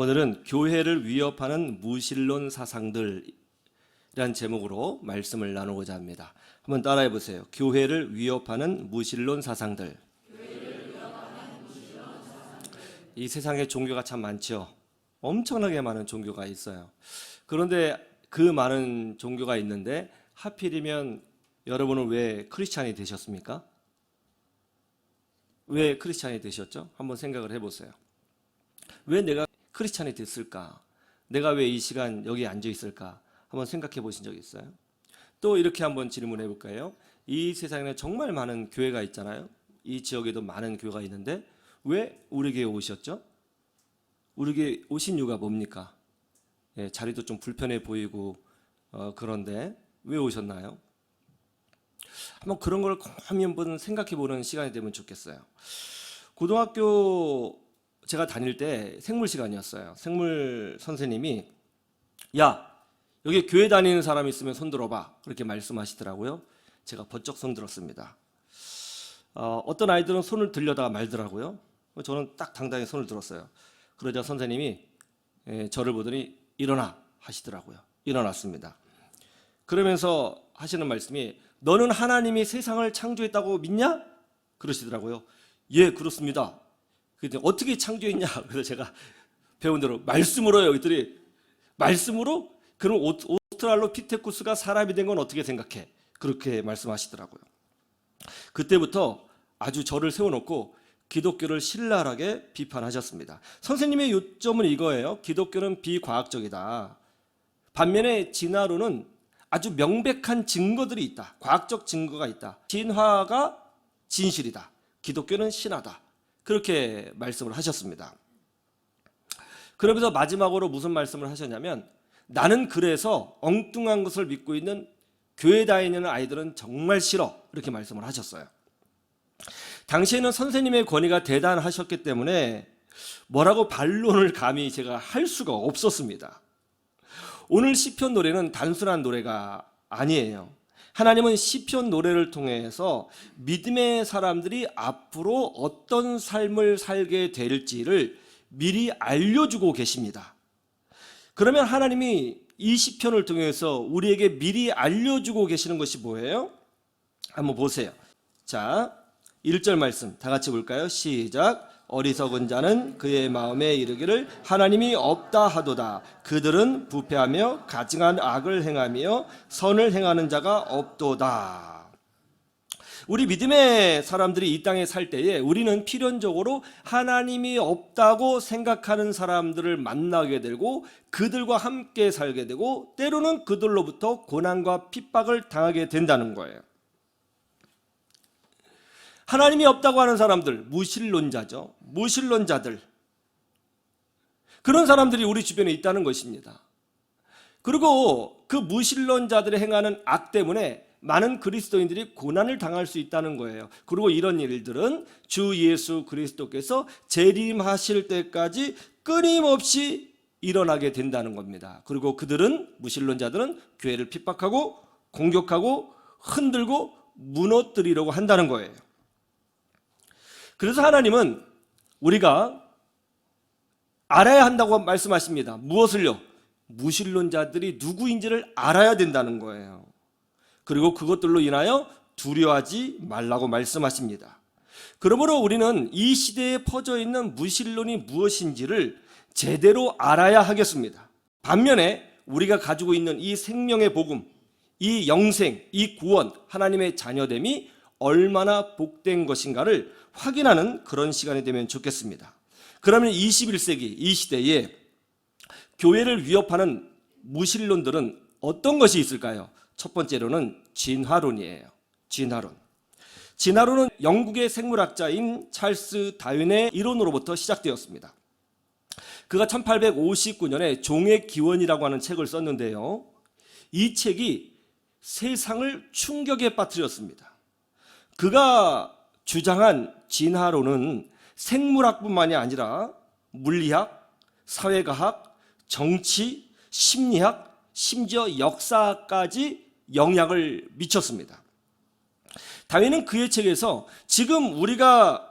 오늘은 교회를 위협하는 무신론 사상들이란 제목으로 말씀을 나누고자 합니다. 한번 따라해 보세요. 교회를 위협하는 무신론 사상들. 이 세상에 종교가 참 많죠. 엄청나게 많은 종교가 있어요. 그런데 그 많은 종교가 있는데 하필이면 여러분은 왜 크리스찬이 되셨습니까? 왜 크리스찬이 되셨죠? 한번 생각을 해보세요. 왜 내가 크리스찬이 됐을까? 내가 왜 이 시간 여기 앉아 있을까? 한번 생각해 보신 적 있어요? 또 이렇게 한번 질문해 볼까요? 이 세상에는 정말 많은 교회가 있잖아요. 이 지역에도 많은 교회가 있는데 왜 우리 교회 오셨죠? 우리 교회 오신 이유가 뭡니까? 예, 자리도 좀 불편해 보이고 어, 그런데 왜 오셨나요? 한번 그런 걸 한번 생각해 보는 시간이 되면 좋겠어요. 고등학교 제가 다닐 때 생물 시간이었어요. 생물 선생님이 야 여기 교회 다니는 사람 있으면 손 들어봐 그렇게 말씀하시더라고요. 제가 번쩍 손 들었습니다. 어, 어떤 아이들은 손을 들려다가 말더라고요. 저는 딱 당당히 손을 들었어요. 그러자 선생님이 예, 저를 보더니 일어나 하시더라고요. 일어났습니다. 그러면서 하시는 말씀이 너는 하나님이 세상을 창조했다고 믿냐? 그러시더라고요. 예, 그렇습니다. 그때 어떻게 창조했냐? 그래서 제가 배운 대로 말씀으로요. 이들이 말씀으로 그럼 오- 오스트랄로피테쿠스가 사람이 된 건 어떻게 생각해? 그렇게 말씀하시더라고요. 그때부터 아주 저를 세워놓고 기독교를 신랄하게 비판하셨습니다. 선생님의 요점은 이거예요. 기독교는 비과학적이다. 반면에 진화론은 아주 명백한 증거들이 있다. 과학적 증거가 있다. 진화가 진실이다. 기독교는 신하다. 그렇게 말씀을 하셨습니다. 그러면서 마지막으로 무슨 말씀을 하셨냐면 나는 그래서 엉뚱한 것을 믿고 있는 교회 다니는 아이들은 정말 싫어. 이렇게 말씀을 하셨어요. 당시에는 선생님의 권위가 대단하셨기 때문에 뭐라고 반론을 감히 제가 할 수가 없었습니다. 오늘 시편 노래는 단순한 노래가 아니에요. 하나님은 시편 노래를 통해서 믿음의 사람들이 앞으로 어떤 삶을 살게 될지를 미리 알려주고 계십니다. 그러면 하나님이 이 시편을 통해서 우리에게 미리 알려주고 계시는 것이 뭐예요? 한번 보세요. 자, 1절 말씀 다 같이 볼까요? 시작. 어리석은 자는 그의 마음에 이르기를 하나님이 없다 하도다. 그들은 부패하며 가증한 악을 행하며 선을 행하는 자가 없도다. 우리 믿음의 사람들이 이 땅에 살 때에 우리는 필연적으로 하나님이 없다고 생각하는 사람들을 만나게 되고 그들과 함께 살게 되고 때로는 그들로부터 고난과 핍박을 당하게 된다는 거예요. 하나님이 없다고 하는 사람들, 무신론자죠. 무신론자들. 그런 사람들이 우리 주변에 있다는 것입니다. 그리고 그 무신론자들이 행하는 악 때문에 많은 그리스도인들이 고난을 당할 수 있다는 거예요. 그리고 이런 일들은 주 예수 그리스도께서 재림하실 때까지 끊임없이 일어나게 된다는 겁니다. 그리고 그들은 무신론자들은 교회를 핍박하고 공격하고 흔들고 무너뜨리려고 한다는 거예요. 그래서 하나님은 우리가 알아야 한다고 말씀하십니다. 무엇을요? 무신론자들이 누구인지를 알아야 된다는 거예요. 그리고 그것들로 인하여 두려워하지 말라고 말씀하십니다. 그러므로 우리는 이 시대에 퍼져 있는 무신론이 무엇인지를 제대로 알아야 하겠습니다. 반면에 우리가 가지고 있는 이 생명의 복음, 이 영생, 이 구원, 하나님의 자녀됨이 얼마나 복된 것인가를 확인하는 그런 시간이 되면 좋겠습니다. 그러면 21세기 이 시대에 교회를 위협하는 무신론들은 어떤 것이 있을까요? 첫 번째로는 진화론이에요. 진화론. 진화론은 영국의 생물학자인 찰스 다윈의 이론으로부터 시작되었습니다. 그가 1859년에 종의 기원이라고 하는 책을 썼는데요. 이 책이 세상을 충격에 빠뜨렸습니다. 그가 주장한 진화론은 생물학뿐만이 아니라 물리학, 사회과학, 정치, 심리학, 심지어 역사까지 영향을 미쳤습니다. 다윈은 그의 책에서 지금 우리가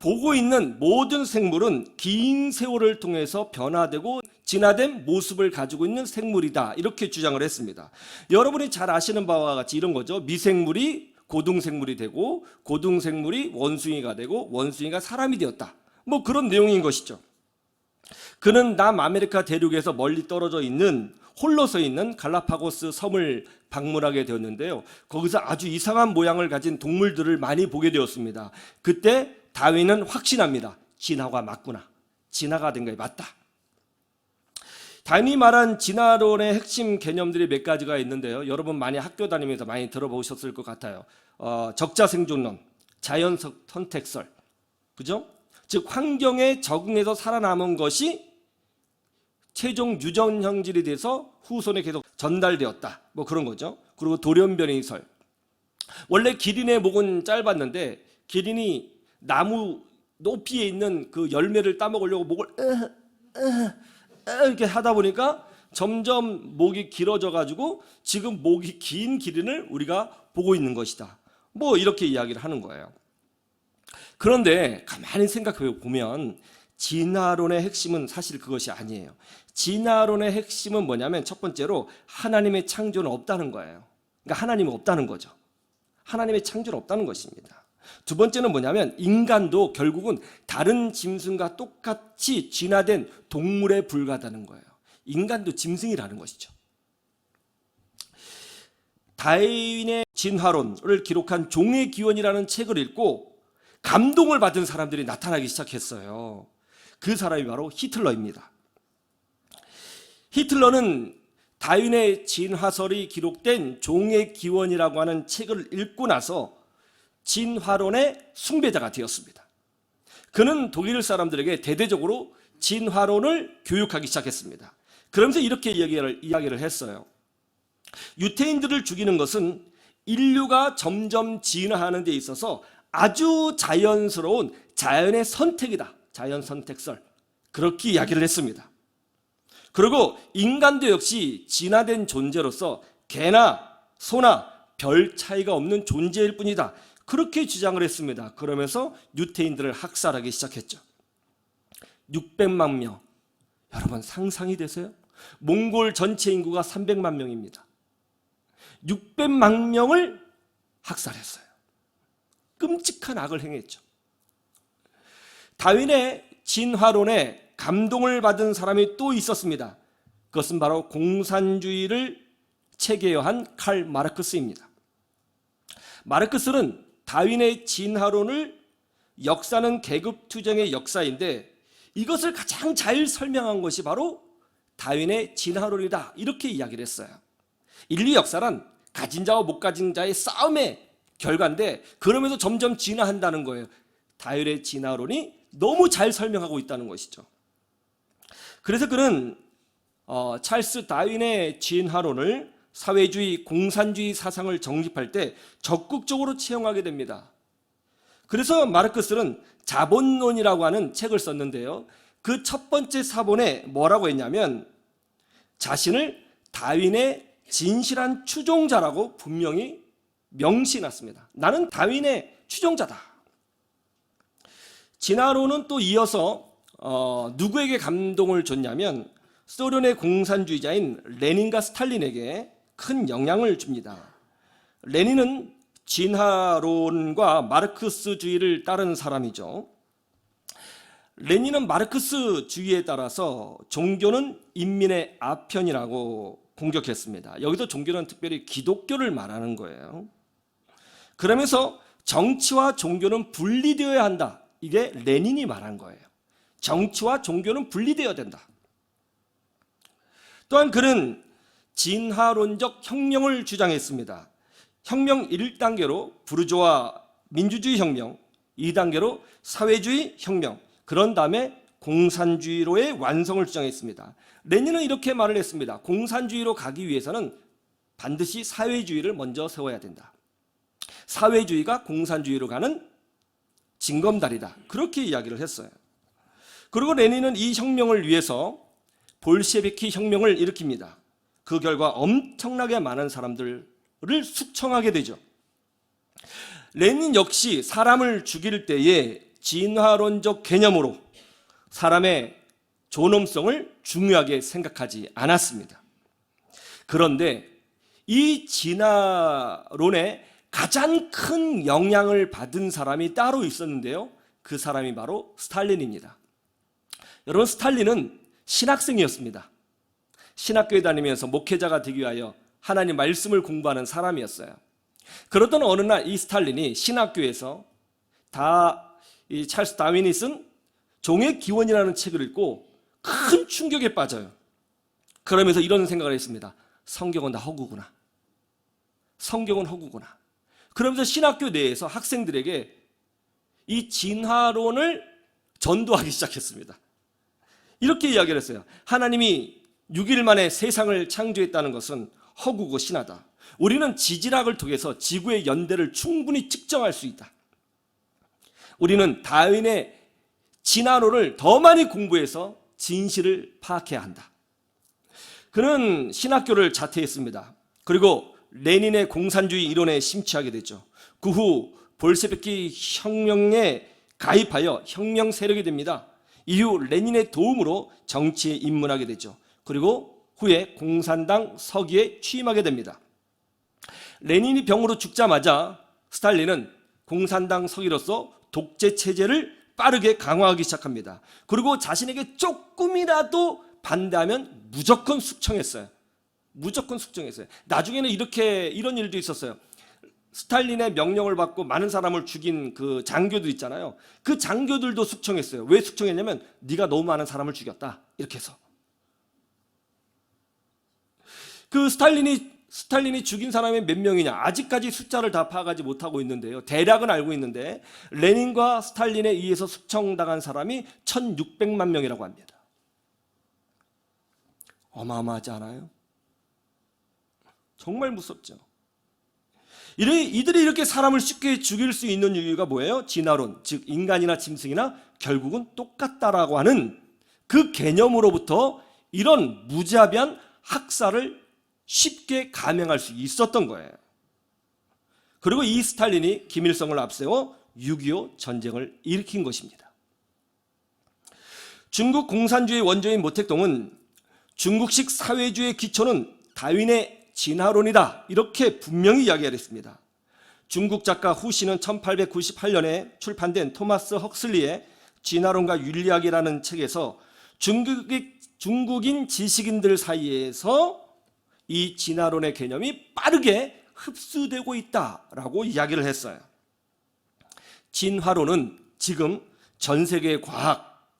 보고 있는 모든 생물은 긴 세월을 통해서 변화되고 진화된 모습을 가지고 있는 생물이다. 이렇게 주장을 했습니다. 여러분이 잘 아시는 바와 같이 이런 거죠. 미생물이 고등생물이 되고 고등생물이 원숭이가 되고 원숭이가 사람이 되었다. 뭐 그런 내용인 것이죠. 그는 남아메리카 대륙에서 멀리 떨어져 있는 홀로 서 있는 갈라파고스 섬을 방문하게 되었는데요. 거기서 아주 이상한 모양을 가진 동물들을 많이 보게 되었습니다. 그때 다윈은 확신합니다. 진화가 맞구나. 진화가 된 게 맞다. 다윈이 말한 진화론의 핵심 개념들이 몇 가지가 있는데요. 여러분 많이 학교 다니면서 많이 들어보셨을 것 같아요. 어, 적자 생존론, 자연 선택설, 그죠? 즉 환경에 적응해서 살아남은 것이 최종 유전 형질이 돼서 후손에 계속 전달되었다. 뭐 그런 거죠. 그리고 돌연변이 설. 원래 기린의 목은 짧았는데 기린이 나무 높이에 있는 그 열매를 따먹으려고 목을 으, 으, 으, 이렇게 하다 보니까 점점 목이 길어져 가지고 지금 목이 긴 기린을 우리가 보고 있는 것이다. 뭐 이렇게 이야기를 하는 거예요. 그런데 가만히 생각해 보면 진화론의 핵심은 사실 그것이 아니에요. 진화론의 핵심은 뭐냐면 첫 번째로 하나님의 창조는 없다는 거예요. 그러니까 하나님은 없다는 거죠. 하나님의 창조는 없다는 것입니다. 두 번째는 뭐냐면 인간도 결국은 다른 짐승과 똑같이 진화된 동물에 불과하다는 거예요. 인간도 짐승이라는 것이죠. 다윈의 진화론을 기록한 종의 기원이라는 책을 읽고 감동을 받은 사람들이 나타나기 시작했어요. 그 사람이 바로 히틀러입니다. 히틀러는 다윈의 진화설이 기록된 종의 기원이라고 하는 책을 읽고 나서 진화론의 숭배자가 되었습니다. 그는 독일 사람들에게 대대적으로 진화론을 교육하기 시작했습니다. 그러면서 이렇게 이야기를, 이야기를 했어요. 유태인들을 죽이는 것은 인류가 점점 진화하는 데 있어서 아주 자연스러운 자연의 선택이다. 자연 선택설. 그렇게 이야기를 했습니다. 그리고 인간도 역시 진화된 존재로서 개나 소나 별 차이가 없는 존재일 뿐이다. 그렇게 주장을 했습니다. 그러면서 유태인들을 학살하기 시작했죠. 600만 명. 여러분 상상이 되세요? 몽골 전체 인구가 300만 명입니다. 600만 명을 학살했어요. 끔찍한 악을 행했죠. 다윈의 진화론에 감동을 받은 사람이 또 있었습니다. 그것은 바로 공산주의를 체계화한 칼 마르크스입니다. 마르크스는 다윈의 진화론을 역사는 계급 투쟁의 역사인데 이것을 가장 잘 설명한 것이 바로 다윈의 진화론이다. 이렇게 이야기를 했어요. 인류 역사란 가진 자와 못 가진 자의 싸움의 결과인데 그러면서 점점 진화한다는 거예요. 다윈의 진화론이 너무 잘 설명하고 있다는 것이죠. 그래서 그는 어, 찰스 다윈의 진화론을 사회주의, 공산주의 사상을 정립할 때 적극적으로 채용하게 됩니다. 그래서 마르크스는 자본론이라고 하는 책을 썼는데요. 그 첫 번째 사본에 뭐라고 했냐면 자신을 다윈의 진실한 추종자라고 분명히 명시해놨습니다. 나는 다윈의 추종자다. 진화론은 또 이어서 어, 누구에게 감동을 줬냐면 소련의 공산주의자인 레닌과 스탈린에게 큰 영향을 줍니다. 레닌은 진화론과 마르크스주의를 따르는 사람이죠. 레닌은 마르크스주의에 따라서 종교는 인민의 아편이라고 공격했습니다. 여기서 종교는 특별히 기독교를 말하는 거예요. 그러면서 정치와 종교는 분리되어야 한다. 이게 레닌이 말한 거예요. 정치와 종교는 분리되어야 된다. 또한 그는 진화론적 혁명을 주장했습니다. 혁명 1단계로 부르조아 민주주의 혁명, 2단계로 사회주의 혁명, 그런 다음에 공산주의로의 완성을 주장했습니다. 레닌은 이렇게 말을 했습니다. 공산주의로 가기 위해서는 반드시 사회주의를 먼저 세워야 된다. 사회주의가 공산주의로 가는 징검다리다. 그렇게 이야기를 했어요. 그리고 레닌은 이 혁명을 위해서 볼셰비키 혁명을 일으킵니다. 그 결과 엄청나게 많은 사람들을 숙청하게 되죠. 레닌 역시 사람을 죽일 때에 진화론적 개념으로 사람의 존엄성을 중요하게 생각하지 않았습니다. 그런데 이 진화론에 가장 큰 영향을 받은 사람이 따로 있었는데요. 그 사람이 바로 스탈린입니다. 여러분, 스탈린은 신학생이었습니다. 신학교에 다니면서 목회자가 되기 위하여 하나님 말씀을 공부하는 사람이었어요. 그러던 어느 날 이 스탈린이 신학교에서 다 이 찰스 다윈이 쓴 종의 기원이라는 책을 읽고 큰 충격에 빠져요. 그러면서 이런 생각을 했습니다. 성경은 다 허구구나. 성경은 허구구나. 그러면서 신학교 내에서 학생들에게 이 진화론을 전도하기 시작했습니다. 이렇게 이야기를 했어요. 하나님이 6일 만에 세상을 창조했다는 것은 허구고 신하다. 우리는 지질학을 통해서 지구의 연대를 충분히 측정할 수 있다. 우리는 다윈의 진화론을 더 많이 공부해서 진실을 파악해야 한다. 그는 신학교를 자퇴했습니다. 그리고 레닌의 공산주의 이론에 심취하게 됐죠. 그 후 볼셰비키 혁명에 가입하여 혁명 세력이 됩니다. 이후 레닌의 도움으로 정치에 입문하게 되죠. 그리고 후에 공산당 서기에 취임하게 됩니다. 레닌이 병으로 죽자마자 스탈린은 공산당 서기로서 독재 체제를 빠르게 강화하기 시작합니다. 그리고 자신에게 조금이라도 반대하면 무조건 숙청했어요. 무조건 숙청했어요. 나중에는 이렇게 이런 일도 있었어요. 스탈린의 명령을 받고 많은 사람을 죽인 그 장교들 있잖아요. 그 장교들도 숙청했어요. 왜 숙청했냐면 네가 너무 많은 사람을 죽였다. 이렇게 해서. 그 스탈린이 스탈린이 죽인 사람이 몇 명이냐? 아직까지 숫자를 다 파악하지 못하고 있는데요. 대략은 알고 있는데 레닌과 스탈린에 의해서 숙청당한 사람이 1600만 명이라고 합니다. 어마어마하지 않아요? 정말 무섭죠. 이들이 이렇게 사람을 쉽게 죽일 수 있는 이유가 뭐예요? 진화론, 즉 인간이나 짐승이나 결국은 똑같다라고 하는 그 개념으로부터 이런 무자비한 학살을 쉽게 감행할 수 있었던 거예요. 그리고 이 스탈린이 김일성을 앞세워 6.25 전쟁을 일으킨 것입니다. 중국 공산주의 원조인 모택동은 중국식 사회주의 기초는 다윈의 진화론이다. 이렇게 분명히 이야기했습니다. 중국 작가 후시는 1898년에 출판된 토마스 헉슬리의 진화론과 윤리학이라는 책에서 중국인 지식인들 사이에서 이 진화론의 개념이 빠르게 흡수되고 있다라고 이야기를 했어요. 진화론은 지금 전 세계 과학,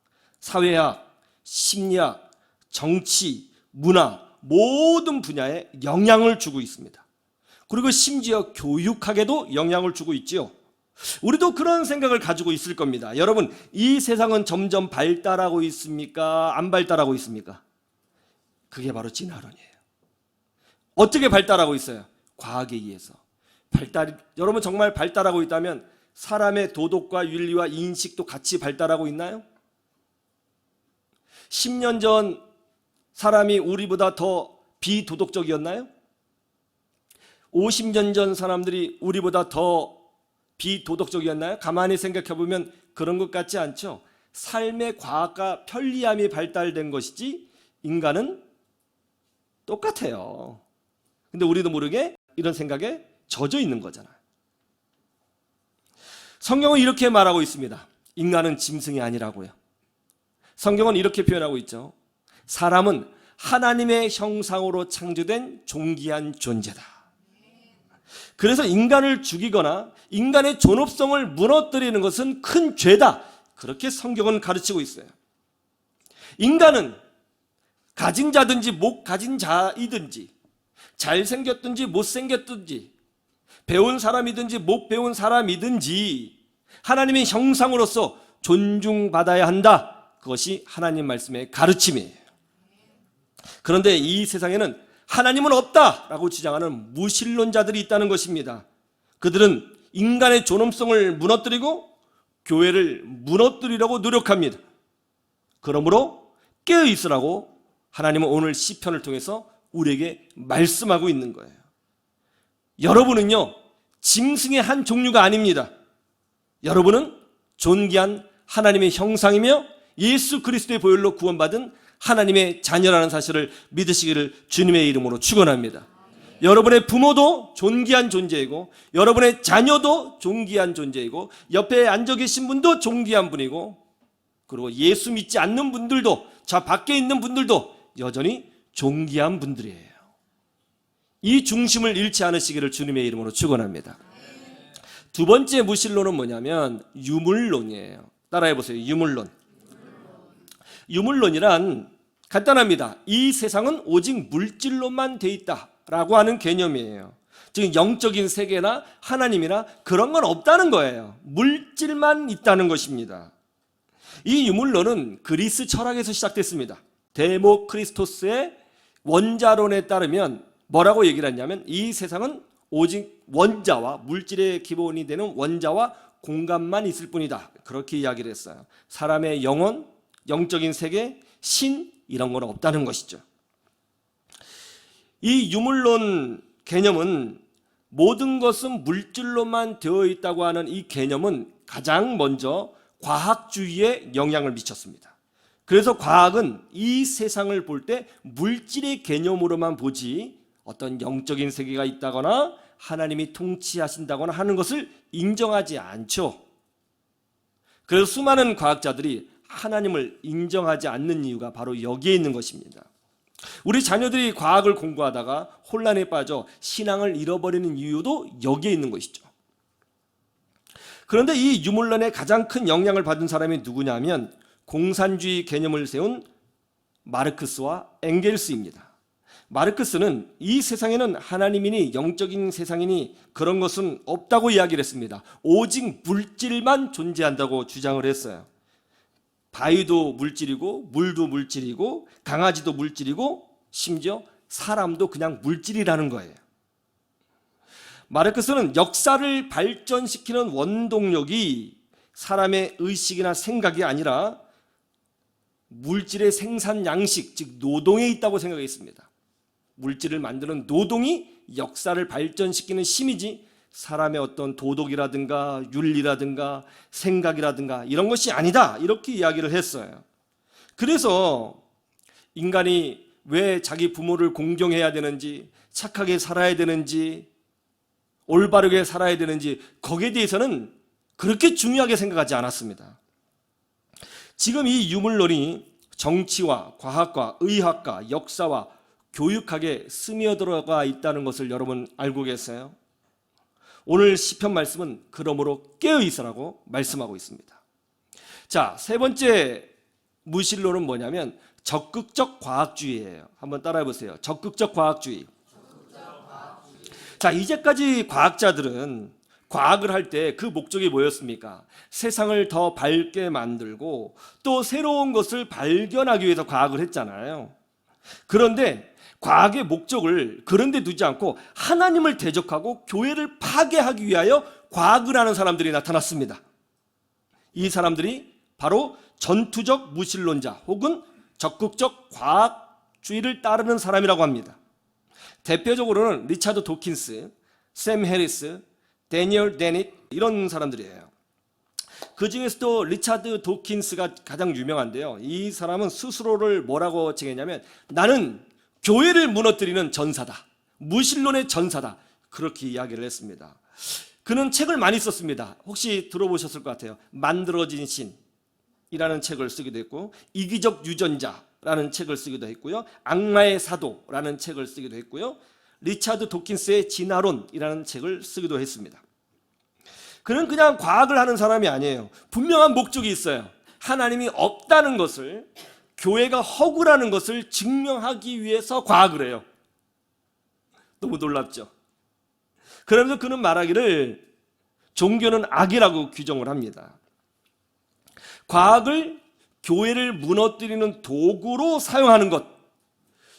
사회학, 심리학, 정치, 문화 모든 분야에 영향을 주고 있습니다. 그리고 심지어 교육학에도 영향을 주고 있지요. 우리도 그런 생각을 가지고 있을 겁니다. 여러분, 이 세상은 점점 발달하고 있습니까? 안 발달하고 있습니까? 그게 바로 진화론이에요. 어떻게 발달하고 있어요? 과학에 의해서. 발달 여러분 정말 발달하고 있다면 사람의 도덕과 윤리와 인식도 같이 발달하고 있나요? 10년 전 사람이 우리보다 더 비도덕적이었나요? 50년 전 사람들이 우리보다 더 비도덕적이었나요? 가만히 생각해 보면 그런 것 같지 않죠? 삶의 과학과 편리함이 발달된 것이지 인간은 똑같아요. 근데 우리도 모르게 이런 생각에 젖어 있는 거잖아요. 성경은 이렇게 말하고 있습니다. 인간은 짐승이 아니라고요. 성경은 이렇게 표현하고 있죠. 사람은 하나님의 형상으로 창조된 존귀한 존재다. 그래서 인간을 죽이거나 인간의 존엄성을 무너뜨리는 것은 큰 죄다. 그렇게 성경은 가르치고 있어요. 인간은 가진 자든지 못 가진 자이든지 잘생겼든지 못생겼든지 배운 사람이든지 못 배운 사람이든지 하나님의 형상으로서 존중받아야 한다. 그것이 하나님 말씀의 가르침이에요. 그런데 이 세상에는 하나님은 없다라고 주장하는 무신론자들이 있다는 것입니다. 그들은 인간의 존엄성을 무너뜨리고 교회를 무너뜨리려고 노력합니다. 그러므로 깨어 있으라고 하나님은 오늘 시편을 통해서 우리에게 말씀하고 있는 거예요. 여러분은요, 짐승의 한 종류가 아닙니다. 여러분은 존귀한 하나님의 형상이며 예수 그리스도의 보혈로 구원받은 하나님의 자녀라는 사실을 믿으시기를 주님의 이름으로 축원합니다. 여러분의 부모도 존귀한 존재이고 여러분의 자녀도 존귀한 존재이고 옆에 앉아 계신 분도 존귀한 분이고 그리고 예수 믿지 않는 분들도 저 밖에 있는 분들도 여전히 존귀한 분들이에요. 이 중심을 잃지 않으시기를 주님의 이름으로 축원합니다. 두 번째 무신론은 뭐냐면 유물론이에요. 따라해 보세요. 유물론. 유물론이란 간단합니다. 이 세상은 오직 물질로만 돼 있다라고 하는 개념이에요. 즉 영적인 세계나 하나님이나 그런 건 없다는 거예요. 물질만 있다는 것입니다. 이 유물론은 그리스 철학에서 시작됐습니다. 데모크리스토스의 원자론에 따르면 뭐라고 얘기를 했냐면 이 세상은 오직 원자와 물질의 기본이 되는 원자와 공간만 있을 뿐이다. 그렇게 이야기를 했어요. 사람의 영혼, 영적인 세계, 신 이런 건 없다는 것이죠. 이 유물론 개념은 모든 것은 물질로만 되어 있다고 하는 이 개념은 가장 먼저 과학주의에 영향을 미쳤습니다. 그래서 과학은 이 세상을 볼 때 물질의 개념으로만 보지 어떤 영적인 세계가 있다거나 하나님이 통치하신다거나 하는 것을 인정하지 않죠. 그래서 수많은 과학자들이 하나님을 인정하지 않는 이유가 바로 여기에 있는 것입니다. 우리 자녀들이 과학을 공부하다가 혼란에 빠져 신앙을 잃어버리는 이유도 여기에 있는 것이죠. 그런데 이 유물론에 가장 큰 영향을 받은 사람이 누구냐면 공산주의 개념을 세운 마르크스와 엥겔스입니다. 마르크스는 이 세상에는 하나님이니 영적인 세상이니 그런 것은 없다고 이야기를 했습니다. 오직 물질만 존재한다고 주장을 했어요. 바위도 물질이고 물도 물질이고 강아지도 물질이고 심지어 사람도 그냥 물질이라는 거예요. 마르크스는 역사를 발전시키는 원동력이 사람의 의식이나 생각이 아니라 물질의 생산 양식, 즉 노동에 있다고 생각했습니다. 물질을 만드는 노동이 역사를 발전시키는 힘이지 사람의 어떤 도덕이라든가 윤리라든가 생각이라든가 이런 것이 아니다. 이렇게 이야기를 했어요. 그래서 인간이 왜 자기 부모를 공경해야 되는지, 착하게 살아야 되는지, 올바르게 살아야 되는지 거기에 대해서는 그렇게 중요하게 생각하지 않았습니다. 지금 이 유물론이 정치와 과학과 의학과 역사와 교육학에 스며들어가 있다는 것을 여러분 알고 계세요? 오늘 시편 말씀은 그러므로 깨어 있으라고 말씀하고 있습니다. 자, 세 번째 무신론은 뭐냐면 적극적 과학주의예요. 한번 따라해 보세요. 적극적 과학주의. 자, 이제까지 과학자들은 과학을 할 때 그 목적이 뭐였습니까? 세상을 더 밝게 만들고 또 새로운 것을 발견하기 위해서 과학을 했잖아요. 그런데 과학의 목적을 그런데 두지 않고 하나님을 대적하고 교회를 파괴하기 위하여 과학을 하는 사람들이 나타났습니다. 이 사람들이 바로 전투적 무신론자 혹은 적극적 과학주의를 따르는 사람이라고 합니다. 대표적으로는 리차드 도킨스, 샘 해리스, 데니얼 데닛 이런 사람들이에요. 그 중에서도 리차드 도킨스가 가장 유명한데요. 이 사람은 스스로를 뭐라고 정했냐면 나는 교회를 무너뜨리는 전사다. 무신론의 전사다. 그렇게 이야기를 했습니다. 그는 책을 많이 썼습니다. 혹시 들어보셨을 것 같아요. 만들어진 신이라는 책을 쓰기도 했고 이기적 유전자라는 책을 쓰기도 했고요. 악마의 사도라는 책을 쓰기도 했고요. 리차드 도킨스의 진화론이라는 책을 쓰기도 했습니다. 그는 그냥 과학을 하는 사람이 아니에요. 분명한 목적이 있어요. 하나님이 없다는 것을 교회가 허구라는 것을 증명하기 위해서 과학을 해요. 너무 놀랍죠? 그러면서 그는 말하기를 종교는 악이라고 규정을 합니다. 과학을 교회를 무너뜨리는 도구로 사용하는 것.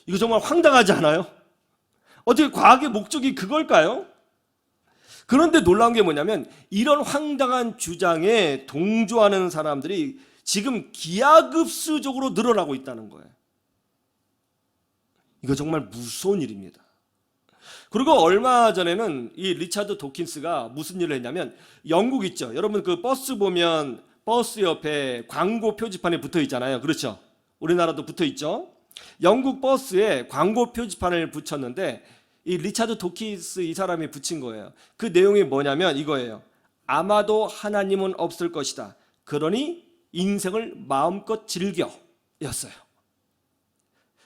이거 정말 황당하지 않아요? 어떻게 과학의 목적이 그걸까요? 그런데 놀라운 게 뭐냐면 이런 황당한 주장에 동조하는 사람들이 지금 기하급수적으로 늘어나고 있다는 거예요. 이거 정말 무서운 일입니다. 그리고 얼마 전에는 이 리차드 도킨스가 무슨 일을 했냐면 영국 있죠. 여러분 그 버스 보면 버스 옆에 광고 표지판에 붙어 있잖아요. 그렇죠? 우리나라도 붙어 있죠. 영국 버스에 광고 표지판을 붙였는데 이 리차드 도키스 이 사람이 붙인 거예요. 그 내용이 뭐냐면 이거예요. 아마도 하나님은 없을 것이다. 그러니 인생을 마음껏 즐겨 였어요.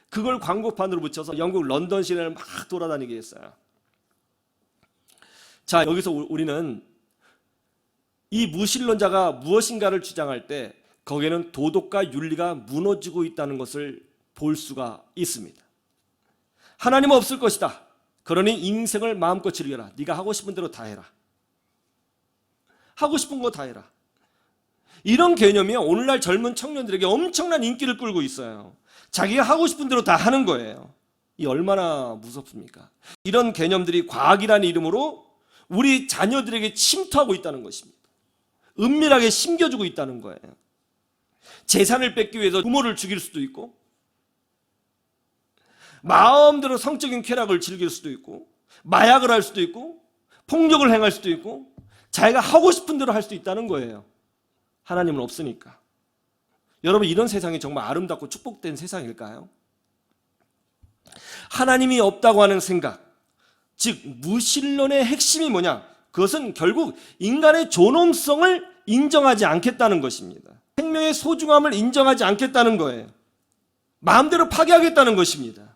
그걸 광고판으로 붙여서 영국 런던 시내를 막 돌아다니게 했어요. 자, 여기서 우- 우리는 이 무신론자가 무엇인가를 주장할 때 거기에는 도덕과 윤리가 무너지고 있다는 것을 볼 수가 있습니다. 하나님은 없을 것이다. 그러니 인생을 마음껏 즐겨라. 네가 하고 싶은 대로 다 해라. 하고 싶은 거 다 해라. 이런 개념이 오늘날 젊은 청년들에게 엄청난 인기를 끌고 있어요. 자기가 하고 싶은 대로 다 하는 거예요. 이 얼마나 무섭습니까? 이런 개념들이 과학이라는 이름으로 우리 자녀들에게 침투하고 있다는 것입니다. 은밀하게 심겨주고 있다는 거예요. 재산을 뺏기 위해서 부모를 죽일 수도 있고, 마음대로 성적인 쾌락을 즐길 수도 있고, 마약을 할 수도 있고, 폭력을 행할 수도 있고, 자기가 하고 싶은 대로 할 수도 있다는 거예요. 하나님은 없으니까. 여러분, 이런 세상이 정말 아름답고 축복된 세상일까요? 하나님이 없다고 하는 생각, 즉, 무신론의 핵심이 뭐냐? 그것은 결국 인간의 존엄성을 인정하지 않겠다는 것입니다. 생명의 소중함을 인정하지 않겠다는 거예요. 마음대로 파괴하겠다는 것입니다.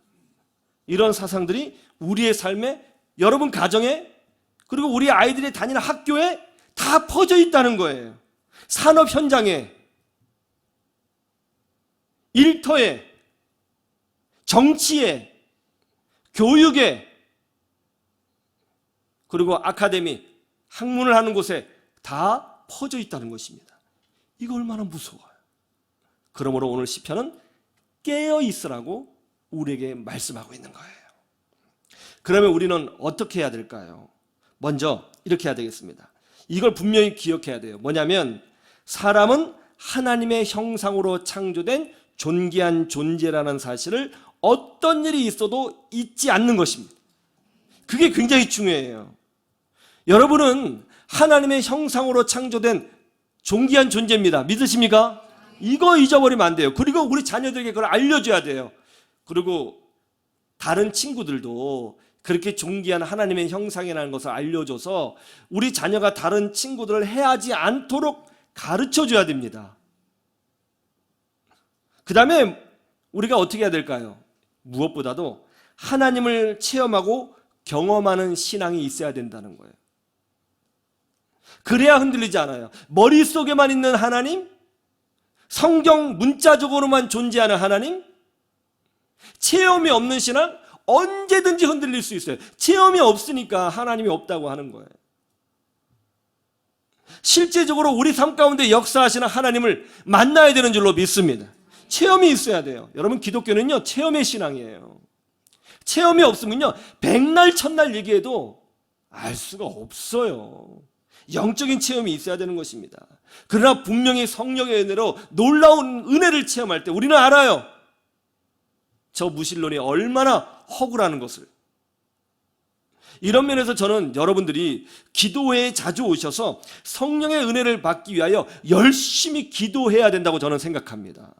이런 사상들이 우리의 삶에, 여러분 가정에, 그리고 우리 아이들이 다니는 학교에 다 퍼져 있다는 거예요. 산업 현장에, 일터에, 정치에, 교육에, 그리고 아카데미, 학문을 하는 곳에 다 퍼져 있다는 것입니다. 이거 얼마나 무서워요. 그러므로 오늘 시편은 깨어 있으라고 우리에게 말씀하고 있는 거예요. 그러면 우리는 어떻게 해야 될까요? 먼저 이렇게 해야 되겠습니다. 이걸 분명히 기억해야 돼요. 뭐냐면 사람은 하나님의 형상으로 창조된 존귀한 존재라는 사실을 어떤 일이 있어도 잊지 않는 것입니다. 그게 굉장히 중요해요. 여러분은 하나님의 형상으로 창조된 존귀한 존재입니다. 믿으십니까? 이거 잊어버리면 안 돼요. 그리고 우리 자녀들에게 그걸 알려줘야 돼요. 그리고 다른 친구들도 그렇게 존귀한 하나님의 형상이라는 것을 알려줘서 우리 자녀가 다른 친구들을 해하지 않도록 가르쳐 줘야 됩니다. 그 다음에 우리가 어떻게 해야 될까요? 무엇보다도 하나님을 체험하고 경험하는 신앙이 있어야 된다는 거예요. 그래야 흔들리지 않아요. 머릿속에만 있는 하나님, 성경 문자적으로만 존재하는 하나님, 체험이 없는 신앙, 언제든지 흔들릴 수 있어요. 체험이 없으니까 하나님이 없다고 하는 거예요. 실제적으로 우리 삶 가운데 역사하시는 하나님을 만나야 되는 줄로 믿습니다. 체험이 있어야 돼요. 여러분, 기독교는요, 체험의 신앙이에요. 체험이 없으면요, 백날, 천날 얘기해도 알 수가 없어요. 영적인 체험이 있어야 되는 것입니다. 그러나 분명히 성령의 은혜로 놀라운 은혜를 체험할 때 우리는 알아요. 저 무신론이 얼마나 허구라는 것을. 이런 면에서 저는 여러분들이 기도회에 자주 오셔서 성령의 은혜를 받기 위하여 열심히 기도해야 된다고 저는 생각합니다.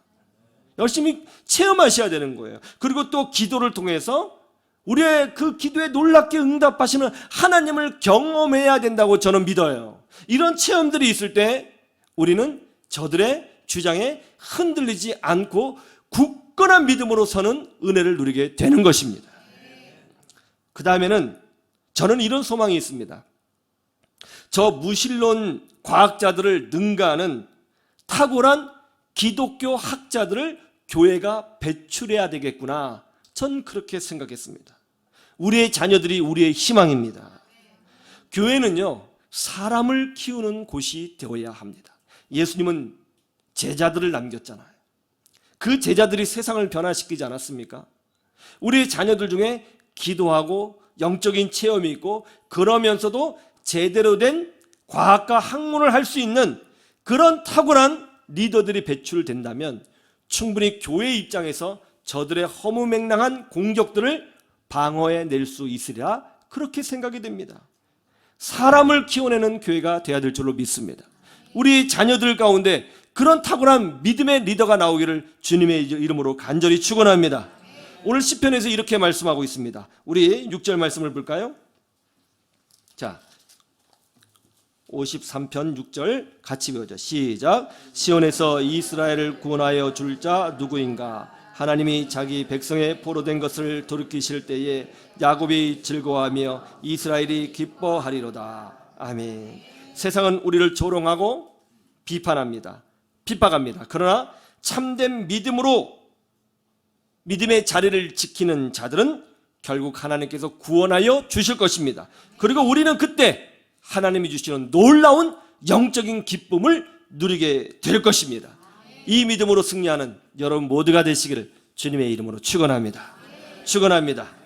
열심히 체험하셔야 되는 거예요. 그리고 또 기도를 통해서 우리의 그 기도에 놀랍게 응답하시는 하나님을 경험해야 된다고 저는 믿어요. 이런 체험들이 있을 때 우리는 저들의 주장에 흔들리지 않고 굳 건한 믿음으로 서는 은혜를 누리게 되는 것입니다. 그 다음에는 저는 이런 소망이 있습니다. 저 무신론 과학자들을 능가하는 탁월한 기독교 학자들을 교회가 배출해야 되겠구나. 전 그렇게 생각했습니다. 우리의 자녀들이 우리의 희망입니다. 교회는요, 사람을 키우는 곳이 되어야 합니다. 예수님은 제자들을 남겼잖아요. 그 제자들이 세상을 변화시키지 않았습니까? 우리 자녀들 중에 기도하고 영적인 체험이 있고 그러면서도 제대로 된 과학과 학문을 할 수 있는 그런 탁월한 리더들이 배출된다면 충분히 교회 입장에서 저들의 허무맹랑한 공격들을 방어해 낼 수 있으리라 그렇게 생각이 됩니다. 사람을 키워내는 교회가 되어야 될 줄로 믿습니다. 우리 자녀들 가운데 그런 탁월한 믿음의 리더가 나오기를 주님의 이름으로 간절히 축원합니다. 오늘 시편에서 이렇게 말씀하고 있습니다. 우리 6절 말씀을 볼까요? 자, 53편 6절 같이 배우죠. 시작. 시온에서 이스라엘을 구원하여 줄 자 누구인가? 하나님이 자기 백성의 포로된 것을 돌이키실 때에 야곱이 즐거워하며 이스라엘이 기뻐하리로다. 아멘. 세상은 우리를 조롱하고 비판합니다. 핍박합니다. 그러나 참된 믿음으로 믿음의 자리를 지키는 자들은 결국 하나님께서 구원하여 주실 것입니다. 그리고 우리는 그때 하나님이 주시는 놀라운 영적인 기쁨을 누리게 될 것입니다. 이 믿음으로 승리하는 여러분 모두가 되시기를 주님의 이름으로 축원합니다. 축원합니다.